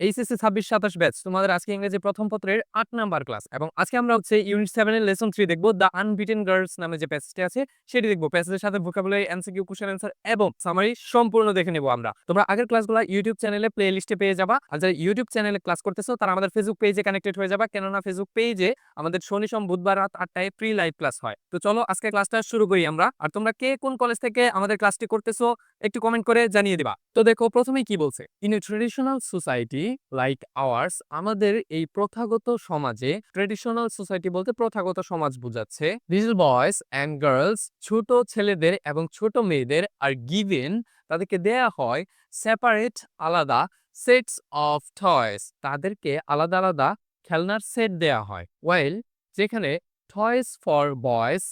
HSC ছাব্বিশ, সাতাশ batch. তোমাদের আজকে ইংরেজি প্রথম পত্রের আট নাম্বার ক্লাস। এবং আজকে আমরা হচ্ছে ইউনিট সেভেনের লেসন থ্রি দেখব। দ্য আনবিটেন গার্লস নামে যে প্যাসেজটি আছে, সেটি দেখব। প্যাসেজের সাথে ভোকাবুলারি এমসিকিউ কোশ্চেন অ্যান্সার এবং সামারি সম্পূর্ণ দেখে নেব আমরা। তোমরা আগের ক্লাসগুলো ইউটিউব চ্যানেলে প্লে লিস্টে পেয়ে যাবা। আর যারা ইউটিউব চ্যানেলে ক্লাস করতেছো, তারা আমাদের ফেসবুক পেজে কানেক্টেড হয়ে যাবা। কেননা ফেসবুক পেজে আমাদের শনি, সোম, বুধবার রাত আটটায় ফ্রি লাইভ ক্লাস হয়। তো চলো আজকে ক্লাসটা শুরু করি আমরা। আর তোমরা কে কোন কলেজ থেকে আমাদের ক্লাসটি করতেছো, একটু কমেন্ট করে জানিয়ে দিবা। তো দেখো, প্রথমেই কি বলছে? In a traditional society like ours আমাদের এই প্রথাগত সমাজে ট্রেডিশনাল সোসাইটি বলতে প্রথাগত সমাজ বোঝাচ্ছে। লিটল বয়েজ অ্যান্ড গার্লস ছোট ছেলেদের এবং ছোট মেয়েদের আর গিভেন তাদেরকে দেয়া হয় সেপারেট আলাদা সেটস অফ টয়েস তাদেরকে আলাদা আলাদা খেলনার সেট দেয়া হয়। ওয়েল যেখানে টয়েস ফর বয়েজ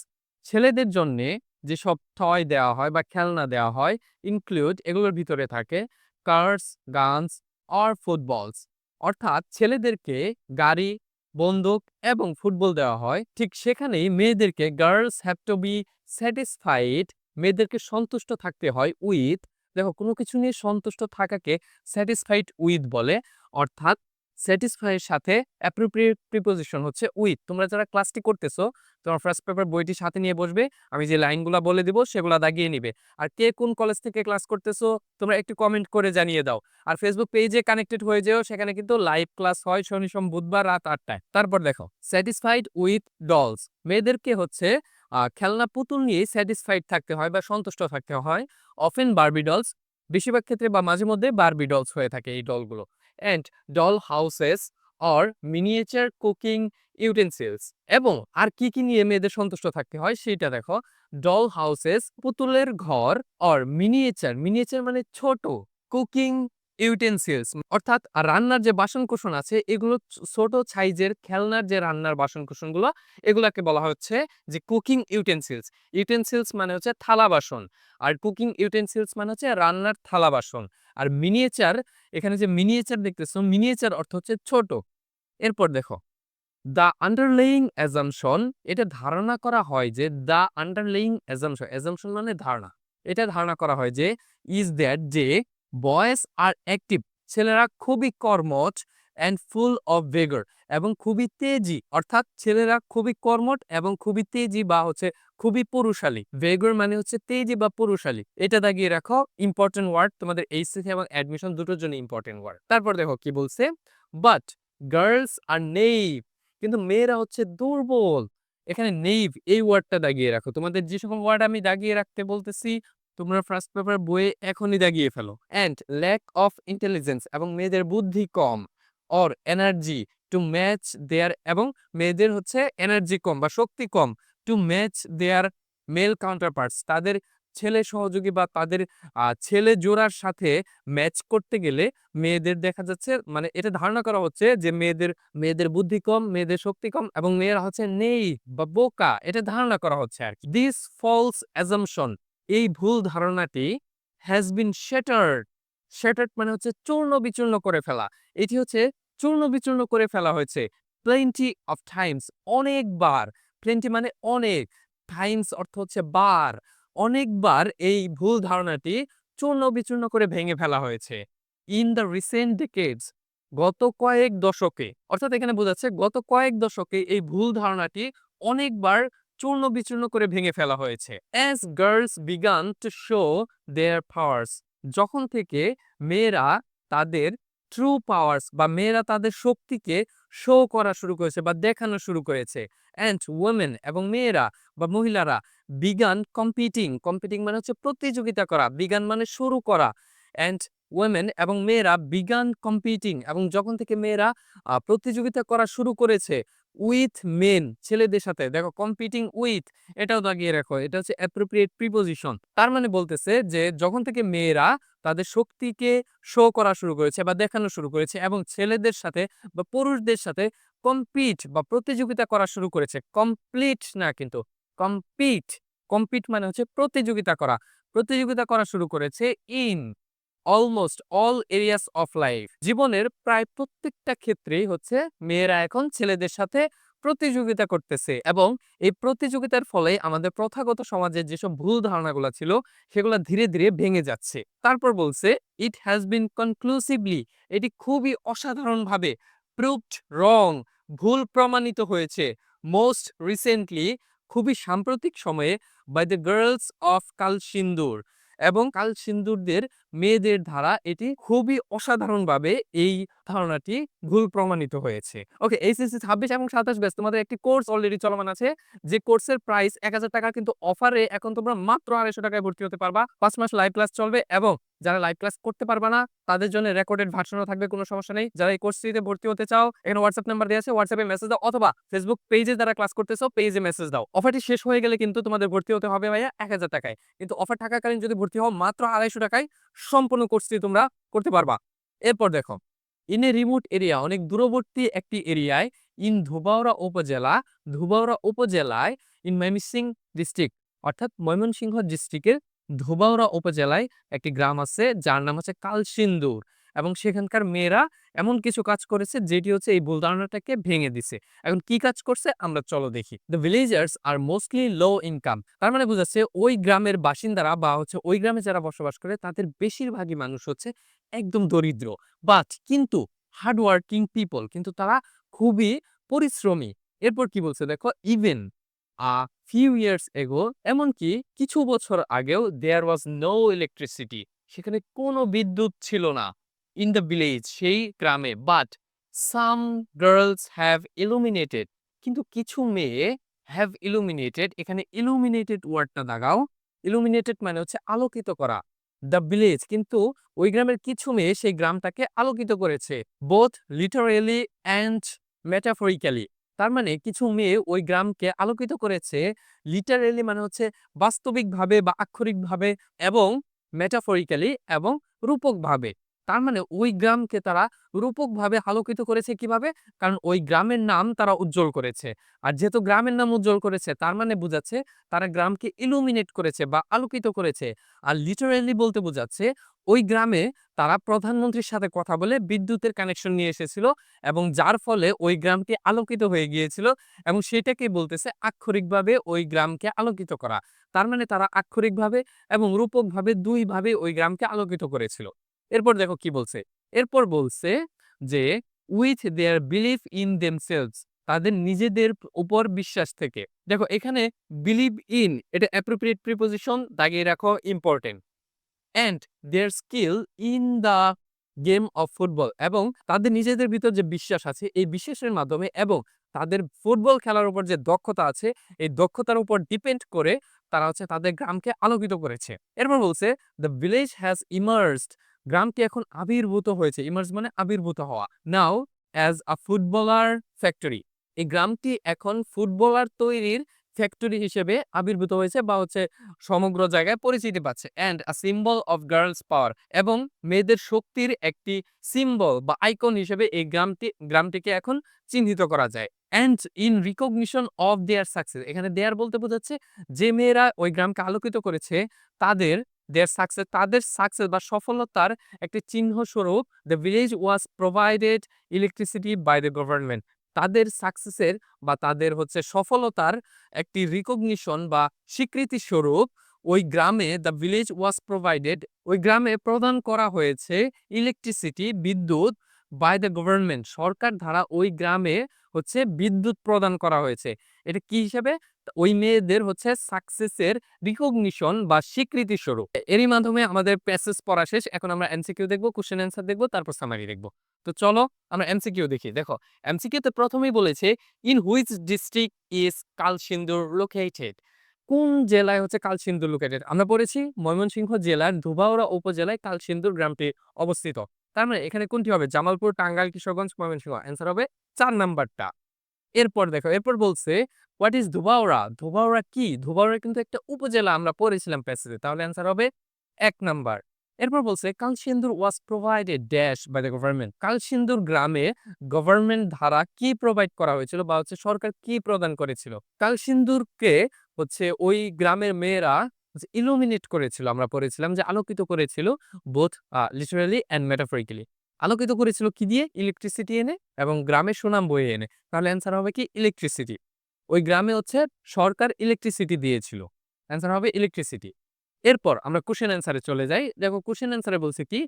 ছেলেদের জন্যে যেসব টয় দেওয়া হয় বা খেলনা দেওয়া হয় ইনক্লুড এগুলোর ভিতরে থাকে কার্স গানস অর ফুটবলস অর্থাৎ ছেলেদেরকে গাড়ি, বন্দুক এবং ফুটবল দেওয়া হয়। ঠিক সেখানেই মেয়েদেরকে girls have to be satisfied মেয়েদেরকে সন্তুষ্ট থাকতে হয় উইথ দেখো, কোনো কিছু নিয়ে সন্তুষ্ট থাকাকে স্যাটিসফাইড উইথ বলে। অর্থাৎ স্যাটিসফাইয়ের সাথে অ্যাপ্রোপ্রিয়েট প্রিপোজিশন হচ্ছে উইথ তোমরা যারা ক্লাসটি করতেছো, তোমার ফার্স্ট পেপার বইটি সাথে নিয়ে বসবে, আমি যে লাইনগুলো বলে দিব সেগুলো দাগিয়ে নিবে। আর কে কোন কলেজ থেকে ক্লাস করতেছো, তোমরা একটু কমেন্ট করে জানিয়ে দাও। আর ফেসবুক পেজে কানেক্টেড হয়ে যেও, সেখানে কিন্তু লাইভ ক্লাস হয় শনি, সোম, বুধবার রাত আটটায়। তারপর দেখো স্যাটিসফাইড উইথ ডলস মেয়েদেরকে হচ্ছে খেলনা পুতুল নিয়ে স্যাটিসফাইড থাকতে হয় বা সন্তুষ্ট থাকতে হয়। অফেন বার্বি ডলস বেশিরভাগ ক্ষেত্রে বা মাঝে মধ্যে বার্বি ডলস হয়ে থাকে এই ডলগুলো and doll houses or miniature cooking utensils এবং আর কি কি নিয়ে মেয়েদের সন্তুষ্ট থাকতে হয় সেইটা দেখো। ডল হাউসেস পুতুলের ঘর অর মিনিয়েচার মিনিয়েচার মানে ছোট কুকিং ইউটেন্সিলস। অর্থাৎ রান্নার যে বাসনকোসন আছে, এগুলো ছোট সাইজের খেলনার যে রান্নার বাসনকোসনগুলো, এগুলাকে বলা হচ্ছে যে কুকিং ইউটেন্সিলস। ইউটেন্সিলস মানে হচ্ছে থালা বাসন। আর কুকিং ইউটেন্সিলস মানে হচ্ছে রান্নার থালা বাসন। আর মিনিয়েচার, এখানে যে মিনিয়েচার দেখতেছো, মিনিয়েচার অর্থ হচ্ছে ছোট। এরপর দেখো, দ্য আন্ডারলেইং অ্যাজামশন এটা ধারণা করা হয় যে দ্য আন্ডারলেইং অ্যাজামশন অ্যাজামশন মানে ধারণা। এটা ধারণা করা হয় যে, ইজ দ্যাট যে বয়েজ আর অ্যাক্টিভ। ছেলেরা খুবই কর্মঠ অ্যান্ড ফুল অফ ভেগর এবং খুবই তেজি। অর্থাৎ ছেলেরা খুবই কর্মট এবং খুবই তেজি বা হচ্ছে খুবই পুরুষালী। ভেগর মানে হচ্ছে তেজি বা পুরুষালী। এটা দাগিয়ে রাখো ইম্পর্টেন্ট ওয়ার্ড তোমাদের এইচএসসি এবং অ্যাডমিশন দুটোর জন্য ইম্পর্টেন্ট ওয়ার্ড তারপর দেখো কি বলছে বাট গার্লস আর নেইভ কিন্তু মেয়েরা হচ্ছে দুর্বল। এখানে নেইভ এই ওয়ার্ডটা দাগিয়ে রাখো। তোমাদের যে সকল ওয়ার্ড আমি দাগিয়ে রাখতে বলতেছি তোমরা ফার্স্ট পেপার বইয়ে এখনই দাগিয়ে ফেলো। অ্যান্ড ল্যাক অফ ইন্টেলিজেন্স এবং মেয়েদের বুদ্ধি কম। Or energy to match their এবং মেয়েদের হচ্ছে এনার্জি কম বা শক্তি কম। To match their male counterparts তাদের ছেলে সহযোগী বা তাদের ছেলে জোড়ার সাথে ম্যাচ করতে গেলে মেয়েদের দেখা যাচ্ছে মানে এটা ধারণা করা হচ্ছে যে মেয়েদের মেয়েদের বুদ্ধি কম, মেয়েদের শক্তি কম এবং মেয়েরা হচ্ছে নেই বা বোকা। এটা ধারণা করা হচ্ছে আর কি। দিস ফলস অ্যাজামশন এই ভুল ধারণাটি হ্যাজ বিন শেটার্ড শেটার্ড মানে হচ্ছে চূর্ণ বিচূর্ণ করে ফেলা। এটি হচ্ছে চূর্ণ বিচূর্ণ করে ফেলা হয়েছে। প্লেন্টি অফ টাইমস অনেকবার। প্লেন্টি মানে অনেক। টাইমস অর্থ হচ্ছে বার। অনেকবার এই ভুল ধারণাটি চূর্ণ বিচূর্ণ করে ভেঙে ফেলা হয়েছে। ইন দ্য রিসেন্ট ডেকেডস গত কয়েক দশকে, অর্থাৎ এখানে বোঝাচ্ছে গত কয়েক দশকে এই ভুল ধারণাটি অনেকবার চূর্ণ বিচূর্ণ করে ভেঙে ফেলা হয়েছে। As girls began to show their powers যখন থেকে মেয়েরা তাদের ট্রু পাওয়ার্স বা মেয়েরা তাদের শক্তিকে শো করা শুরু করেছে বা দেখানো শুরু করেছে। অ্যান্ড ওমেন এবং মেয়েরা বা মহিলারা বিগান কম্পিটিং কম্পিটিং মানে হচ্ছে প্রতিযোগিতা করা। বিগান মানে শুরু করা। অ্যান্ড ওয়েমেন এবং মেয়েরা বিগান কম্পিটিং এবং যখন থেকে মেয়েরা প্রতিযোগিতা করা শুরু করেছে উইথ মেন, ছেলেদের সাথে। দেখো কম্পিটিং উইথ এটাও দাগিয়ে রাখো। এটা হচ্ছে অ্যাপ্রোপ্রিয়েট প্রিপোজিশন তার মানে বলতেছে যে, যখন থেকে মেয়েরা তাদের শক্তিকে শো করা শুরু করেছে বা দেখানো শুরু করেছে এবং ছেলেদের সাথে বা পুরুষদের সাথে কম্পিট বা প্রতিযোগিতা করা শুরু করেছে কমপ্লিট না কিন্তু কম্পিট কম্পিট মানে হচ্ছে প্রতিযোগিতা করা। প্রতিযোগিতা করা শুরু করেছে in almost all areas of life জীবনের প্রায় প্রত্যেকটা ক্ষেত্রেই হচ্ছে মেয়েরা এখন ছেলেদের সাথে প্রতিযোগিতা করতেছে এবং এই প্রতিযোগিতার ফলে আমাদের প্রথাগত সমাজের যেসব ভুল ধারণাগুলো ছিল সেগুলো ধীরে ধীরে ভেঙে যাচ্ছে। তারপর বলছে ইট হ্যাজ বিন কনক্লুসিভলি এটি খুবই অসাধারণভাবে প্রুভড রং ভুল প্রমাণিত হয়েছে। মোস্ট রিসেন্টলি খুবই সাম্প্রতিক সময়ে by the girls of Kalsindur এবং কাল সিন্দুরদের মেয়েদের ধারা এটি খুবই অসাধারণভাবে এই ধারণাটি ভুল প্রমাণিত হয়েছে। ওকে এইচএসসি ছাব্বিশ এবং সাতাশ ব্যাচ, তোমাদের একটি কোর্স অলরেডি চলমান আছে, যে কোর্সের প্রাইস এক হাজার টাকা, কিন্তু অফারে এখন তোমরা মাত্র আড়াইশো টাকায় ভর্তি হতে পারবা। পাঁচ মাস লাইভ ক্লাস চলবে এবং যারা লাইভ ক্লাস করতে পারবা না, তাদের জন্য রেকর্ডেড ভার্সনও থাকবে, কোনো সমস্যা নেই। যারা এই কোর্সটিতে ভর্তি হতে চাও, এখানে হোয়াটসঅ্যাপ নাম্বার দেওয়া আছে হোয়াটসঅ্যাপে মেসেজ দাও, অথবা ফেসবুক পেজে যারা ক্লাস করতেছো পেজে মেসেজ দাও। অফারটি শেষ হয়ে গেলে কিন্তু তোমাদের ভর্তি হতে হবে ভাইয়া এক হাজার টাকায়। কিন্তু অফার থাকাকালীন যদি ভর্তি হও, মাত্র আড়াইশো টাকায় সম্পূর্ণ কোর্সটি তোমরা করতে পারবা। এরপর দেখো ইন এ রিমোট এরিয়া অনেক দূরবর্তী একটি এরিয়ায় ইন ধুবাউড়া উপজেলা, ধুবাউড়া উপজেলায় ইন ময়মনসিং ডিস্ট্রিক্ট অর্থাৎ ময়মনসিংহ ডিস্ট্রিক্টের ধুবাউড়া উপজেলায় একটি গ্রাম আছে, যার নাম হচ্ছে কালসিন্দুর। এবং সেখানকার মেয়েরা এমন কিছু কাজ করেছে, যেটি হচ্ছে এই ভুল ভেঙে দিছে। এখন কি কাজ করছে, আমরা চলো দেখি। The villagers are mostly low income তার মানে বোঝাচ্ছে, ওই গ্রামের বাসিন্দারা বা হচ্ছে ওই গ্রামে যারা বসবাস করে, তাদের বেশিরভাগই মানুষ হচ্ছে একদম দরিদ্র। বাট কিন্তু হার্ডওয়ার্কিং পিপল কিন্তু তারা খুবই পরিশ্রমী। এরপর কি বলছে দেখো even a few years ago এমনকি কিছু বছর আগেও দেয়ার ওয়াজ নো ইলেকট্রিসিটি সেখানে কোনো বিদ্যুৎ ছিল না ইন দ্য ভিলেজ সেই গ্রামে but some girls have illuminated কিন্তু কিছু মেয়ে হ্যাভ ইলুমিনেটেড এখানে ইলুমিনেটেড ওয়ার্ডটা দাগাও ইলুমিনেটেড মানে হচ্ছে আলোকিত করা দ্য ভিলেজ কিন্তু ওই গ্রামের কিছু মেয়ে সেই গ্রামটাকে আলোকিত করেছে বোথ লিটারেলি অ্যান্ড মেটাফরিক্যালি তার মানে কিছু মেয়ে ওই গ্রামকে আলোকিত করেছে লিটারেলি মানে হচ্ছে বাস্তবিকভাবে বা আক্ষরিকভাবে এবং মেটাফরিক্যালি এবং রূপকভাবে। তার মানে ওই গ্রামকে তারা রূপকভাবে আলোকিত করেছে কীভাবে? কারণ ওই গ্রামের নাম তারা উজ্জ্বল করেছে। আর যেহেতু গ্রামের নাম উজ্জ্বল করেছে, তার মানে বোঝাচ্ছে তারা গ্রামকে ইলুমিনেট করেছে বা আলোকিত করেছে। আর লিটারেলি বলতে বোঝাচ্ছে ওই গ্রামে তারা প্রধানমন্ত্রীর সাথে কথা বলে বিদ্যুতের কানেকশন নিয়ে এসেছিল এবং যার ফলে ওই গ্রামটি আলোকিত হয়ে গিয়েছিল এবং সেটাকে বলতেছে আক্ষরিকভাবে ওই গ্রামকে আলোকিত করা। তার মানে তারা আক্ষরিকভাবে এবং রূপকভাবে দুইভাবে ওই গ্রামকে আলোকিত করেছিল। এরপর দেখো কি বলছে? এরপর বলছে যে with their believe in themselves তাদের নিজেদের উপর বিশ্বাস থেকে। দেখো এখানে বিলিভ ইন এটা অ্যাপ্রোপ্রিয়েট প্রিপোজিশন দাগিয়ে রাখো important and their skill in the game of football এবং তাদের নিজেদের ভিতর যে বিশ্বাস আছে, এই বিশ্বাসের মাধ্যমে এবং তাদের ফুটবল খেলার উপর যে দক্ষতা আছে, এই দক্ষতার উপর ডিপেন্ড করে তারা হচ্ছে তাদের গ্রামকে আলোকিত করেছে। এরপর বলছে দ্য ভিলেজ হ্যাজ ইমার্সড গ্রামটি এখন আবির্ভূত হয়েছে ইমার্জ মানে আবির্ভূত হওয়া। Now as a footballer factory এই গ্রামটি এখন ফুটবলার তৈরির ফ্যাক্টরি হিসেবে আবির্ভূত হয়েছে বা হচ্ছে সমগ্র জায়গায় পরিচিতি পাচ্ছে। And a symbol of girls power এবং মেয়েদের শক্তির একটি সিম্বল বা আইকন হিসেবে এই গ্রামটি, গ্রামটিকে এখন চিহ্নিত করা যায়। And in recognition of their success এখানে দেয়ার বলতে বোঝাচ্ছে যে মেয়েরা ওই গ্রামকে আলোকিত করেছে, তাদের দেয়ার সাকসেস তাদের সাকসেস বা সফলতার একটি চিহ্ন স্বরূপ the village was provided electricity by the government তাদের সাকসেসের বা তাদের হচ্ছে সফলতার একটি রিকগনিশন বা স্বীকৃতি স্বরূপ ওই গ্রামে দ্য ভিলেজ ওয়াজ প্রোভাইডেড ওই গ্রামে প্রদান করা হয়েছে ইলেকট্রিসিটি বিদ্যুৎ বাই দ্য গভর্নমেন্ট সরকার দ্বারা ওই গ্রামে হচ্ছে বিদ্যুৎ প্রদান করা হয়েছে। এটা কি হিসেবে? ওই মেয়েদের হচ্ছে সাকসেসের রিকগনিশন বা স্বীকৃতি স্বরূপ। এরই মাধ্যমে আমাদের প্যাসেজ পড়া শেষ। এখন আমরা এমসিকিউ দেখব কোশ্চেন অ্যান্সার দেখব, তারপর সামারি দেখব। তো চলো আমরা এমসিকিউ দেখি। দেখো এমসিকিউ তে প্রথমেই বলেছে in which district is Kalsindur located কোন জেলায় হচ্ছে কালসিন্দুর লোকেটেড আমরা পড়েছি ময়মনসিংহ জেলার ধুবাউড়া উপজেলায় কালসিন্দুর গ্রামটি অবস্থিত। তার মানে এখানে কোনটি হবে? জামালপুর, টাঙ্গাইল, কিশোরগঞ্জ, ময়মনসিংহ। অ্যান্সার হবে চার নাম্বারটা। এরপর দেখো, এরপর বলছে হোয়াট ইজ ধুবাউড়া ধুবাউড়া কি? ধুবাউড়া কিন্তু একটা উপজেলা, আমরা পড়েছিলাম প্যাসেজে। তাহলে অ্যান্সার হবে এক নাম্বার। এরপর বলছে, Kalsindur was provided dash by the government Kalsindur গ্রামে গভর্নমেন্ট ধারা কি প্রোভাইড করা হয়েছিল বা হচ্ছে সরকার কি প্রদান করেছিল? কালসিন্দুরকে হচ্ছে ওই গ্রামের মেয়েরা ইলুমিনেট করেছিল, আমরা পড়েছিলাম, যে আলোকিত করেছিল বোথ লিটারালি অ্যান্ড মেটাফরিক্যালি আলোকিত করেছিল কি দিয়ে? ইলেকট্রিসিটি এনে এবং গ্রামের সুনাম বয়ে এনে। তাহলে অ্যান্সার হবে কি? ইলেকট্রিসিটি ওই গ্রামে হচ্ছে সরকার ইলেকট্রিসিটি দিয়েছিল। অ্যান্সার হবে ইলেকট্রিসিটি এরপর আমরা কোশ্চেন অ্যান্সারে চলে যাই। দেখো কোশ্চেন অ্যান্সারে বলছে কি?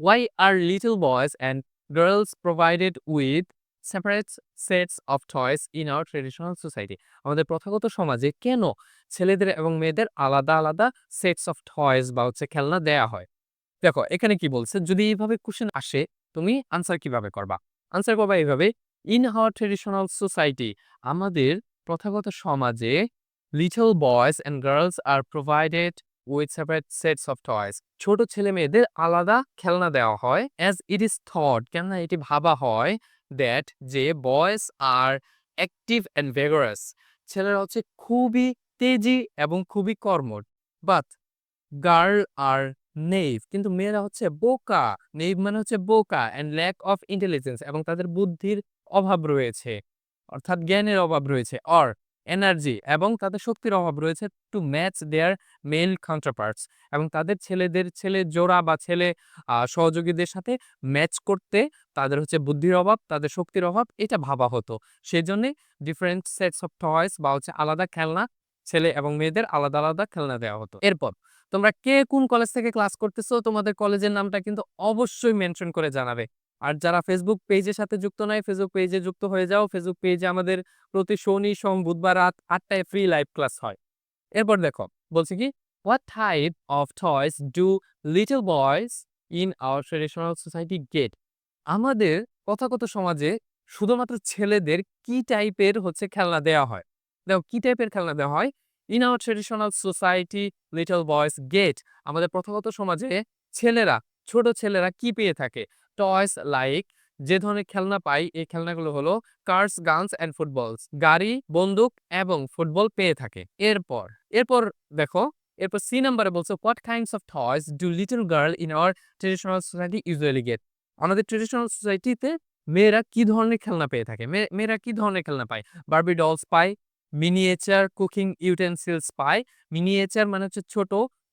Why are little boys and girls provided with separate sets of toys in our traditional society আমাদের প্রথাগত সমাজে কেন ছেলেদের এবং মেয়েদের আলাদা আলাদা সেটস অফ টয়েস বা হচ্ছে খেলনা দেয়া হয়? দেখো, এখানে কি বলছে? যদি এইভাবে কোশ্চেন আসে, তুমি আনসার কীভাবে করবা? আনসার করবা এইভাবে ইন আওয়ার ট্রেডিশনাল সোসাইটি আমাদের প্রথাগত সমাজে little boys and girls are provided with separate sets of toys ছোট ছেলে মেয়েদের আলাদা খেলনা দেওয়া হয় অ্যাজ ইট ইজ থট কেননা এটি ভাবা হয় দ্যাট যে boys are active and vigorous ছেলেরা হচ্ছে খুবই তেজি এবং খুবই কর্মঠ বাট গার্ল আর নেইভ কিন্তু মেয়েরা হচ্ছে বোকা। নেইভ মানে হচ্ছে বোকা অ্যান্ড ল্যাক অফ ইন্টেলিজেন্স এবং তাদের বুদ্ধির অভাব রয়েছে। অর্থাৎ জ্ঞানের অভাব রয়েছে অর এনার্জি এবং তাদের শক্তির অভাব রয়েছে to match their male counterparts এবং তাদের ছেলেদের, ছেলে জোড়া বা ছেলে সহযোগীদের সাথে ম্যাচ করতে তাদের হচ্ছে বুদ্ধির অভাব, তাদের শক্তির অভাব এটা ভাবা হতো। সেই জন্যে ডিফারেন্ট সেটস অফ টয়েস বা হচ্ছে আলাদা খেলনা ছেলে এবং মেয়েদের আলাদা আলাদা খেলনা দেওয়া হতো। এরপর, তোমরা কে কোন কলেজ থেকে ক্লাস করতেছো, তোমাদের কলেজের নামটা কিন্তু অবশ্যই মেনশন করে জানাবে। আর যারা ফেসবুক পেজের সাথে যুক্ত নয় ফেসবুক পেজে যুক্ত হয়ে যাও। ফেসবুক পেজে আমাদের প্রতি শনি, সোম, বুধবার রাত আটটায় ফ্রি লাইভ ক্লাস হয়। এরপর দেখো, বলছি কি? What type of toys do little boys in our traditional society get আমাদের প্রথাগত সমাজে শুধুমাত্র ছেলেদের কি টাইপের হচ্ছে খেলনা দেওয়া হয়? দেখো কি টাইপের খেলনা দেওয়া হয়? In our traditional society little boys get আমাদের প্রথাগত সমাজে ছেলেরা, ছোট ছেলেরা কি পেয়ে থাকে? টয়েস লাইক যে ধরনের খেলনা পাই, এই খেলনাগুলো হলো কার্স গানস অ্যান্ড ফুটবলস গাড়ি, বন্দুক এবং ফুটবল পেয়ে থাকে। এরপর এরপর দেখো, এরপর সি নাম্বারে বলছে what kinds of toys do little girl in our traditional society usually get আমাদের ট্রেডিশনাল সোসাইটিতে মেয়েরা কি ধরনের খেলনা পেয়ে থাকে? মেয়ে- মেয়েরা কি ধরনের খেলনা পায়? বার্বি ডলস পায় মিনিয়েচার কুকিং ইউটেন্সিলস পায়। মিনিয়েচার মানে হচ্ছে ছোট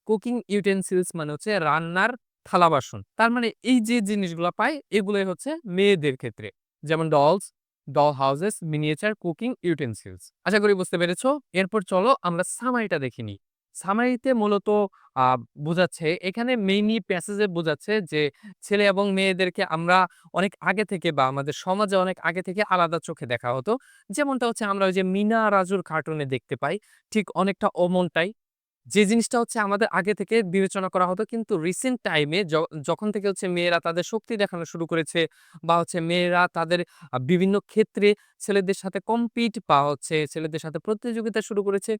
কুকিং ইউটেন্সিলস মানে হচ্ছে রান্নার থালা বাসন। তার মানে এই যে জিনিসগুলো পায়, এগুলোই হচ্ছে মেয়েদের ক্ষেত্রে। যেমন dolls doll houses miniature cooking utensils আশা করি বুঝতে পেরেছ। এরপর চলো আমরা সামাইটা দেখে নিই। সামারিতে মূলত বোঝাচ্ছে, এখানে মেইনলি প্যাসেজে বোঝাচ্ছে যে, ছেলে এবং মেয়েদেরকে আমরা অনেক আগে থেকে বা আমাদের সমাজে অনেক আগে থেকে আলাদা চোখে দেখা হতো। যেমনটা হচ্ছে আমরা ওই যে মিনা রাজুর কার্টুনে দেখতে পাই, ঠিক অনেকটা অমনটাই যে জিনিসটা হচ্ছে আমাদের আগে থেকে বিবেচনা করা হতো, কিন্তু রিসেন্ট টাইমে যখন থেকে হচ্ছে মেয়েরা তাদের শক্তি দেখানো শুরু করেছে বা হচ্ছে মেয়েরা তাদের বিভিন্ন ক্ষেত্রে ছেলেদের সাথে কম্পিট বা হচ্ছে ছেলেদের সাথে প্রতিযোগিতা শুরু করেছে,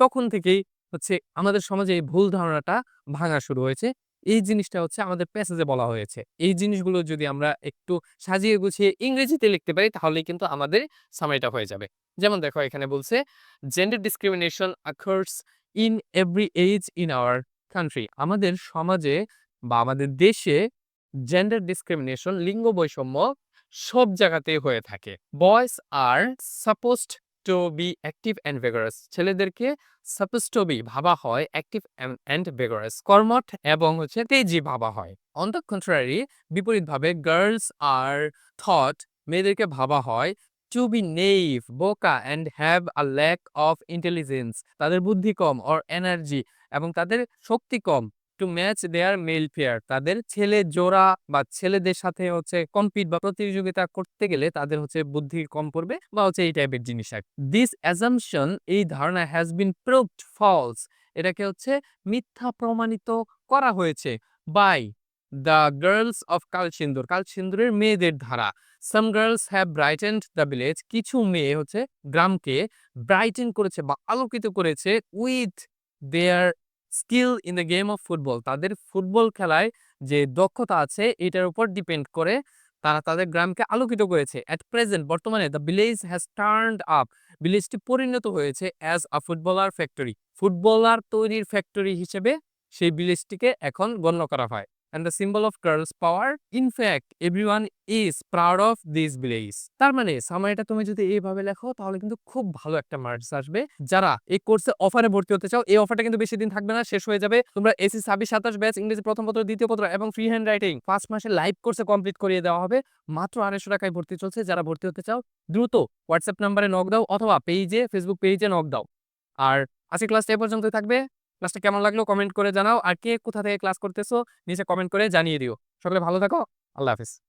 তখন থেকেই হচ্ছে আমাদের সমাজে এই ভুল ধারণাটা ভাঙা শুরু হয়েছে। এই জিনিসটা হচ্ছে আমাদের প্যাসেজে বলা হয়েছে। এই জিনিসগুলো যদি আমরা একটু সাজিয়ে গুছিয়ে ইংরেজিতে লিখতে পারি তাহলে কিন্তু আমাদের সামারিটা হয়ে যাবে। যেমন দেখো, এখানে বলছে gender discrimination occurs in every age in our country আমাদের সমাজে বা আমাদের দেশে জেন্ডার ডিসক্রিমিনেশন লিঙ্গ বৈষম্য সব জায়গাতেই হয়ে থাকে। Boys are supposed to be active and vigorous ছেলেদেরকে সাপোজ টু বি ভাবা হয় অ্যাক্টিভ অ্যান্ড ভেগারাস কর্মঠ এবং হচ্ছে তেজি ভাবা হয়। অন দ্য কন্ট্রারি বিপরীতভাবে গার্লস আর থট মেয়েদেরকে ভাবা হয় টু বি নেইভ বোকা and have a lack of intelligence তাদের বুদ্ধি কম অর এনার্জি এবং তাদের শক্তি কম। To match their male peer তাদের ছেলে জোড়া বা ছেলেদের সাথে হচ্ছে কম্পিট বা প্রতিযোগিতা করতে গেলে তাদের হচ্ছে বুদ্ধি কম পড়বে বা হচ্ছে এই টাইপের জিনিস আর দিস অ্যাজামশন এই ধারণা হ্যাজ বিন প্রুভড ফলস এটাকে হচ্ছে মিথ্যা প্রমাণিত করা হয়েছে by the girls of Kalsindur কালসিন্দুরের মেয়েদের ধারা। Some girls have brightened the village কিছু মেয়ে হচ্ছে গ্রামকে ব্রাইটেন করেছে বা আলোকিত করেছে with their skill in the game of football. তাদের ফুটবল খেলায় যে দক্ষতা আছে, এটার উপর ডিপেন্ড করে তারা তাদের গ্রামকে আলোকিত করেছে। অ্যাট প্রেজেন্ট বর্তমানে the village has turned up ভিলেজটি পরিণত হয়েছে as a footballer factory footballer তৈরির ফ্যাক্টরি হিসেবে সেই ভিলেজটিকে এখন গণ্য করা হয়। And the symbol of girls power. In fact, everyone is proud of this village. তার মানে সামারিটা তুমি যদি এইভাবে লেখো তাহলে কিন্তু খুব ভালো একটা মার্কস আসবে। যারা এই কোর্সে অফারে ভর্তি হতে চাও এই অফারটা কিন্তু বেশি দিন থাকবে না শেষ হয়ে যাবে। তোমরা এসি ছাব্বিশ সাতাশ ব্যাচ ইংরেজি প্রথম পত্র দ্বিতীয় পত্র এবং ফ্রি হ্যান্ড রাইটিং পাঁচ মাসে লাইভ কোর্সে কমপ্লিট করিয়ে দেওয়া হবে। মাত্র আড়াইশো টাকায় ভর্তি চলছে। যারা ভর্তি হতে চাও দ্রুত হোয়াটসঅ্যাপ নাম্বারে নক দাও অথবা পেজে ফেসবুক পেজে নক দাও। আর আজকে ক্লাসটা এ পর্যন্তই থাকবে। ক্লাসটা কেমন লাগল কমেন্ট করে জানাও। আর কে কোথা থেকে ক্লাস করতেছো, নিচে কমেন্ট করে জানিয়ে দিও। সকলে ভালো থাকো। আল্লাহ হাফিজ।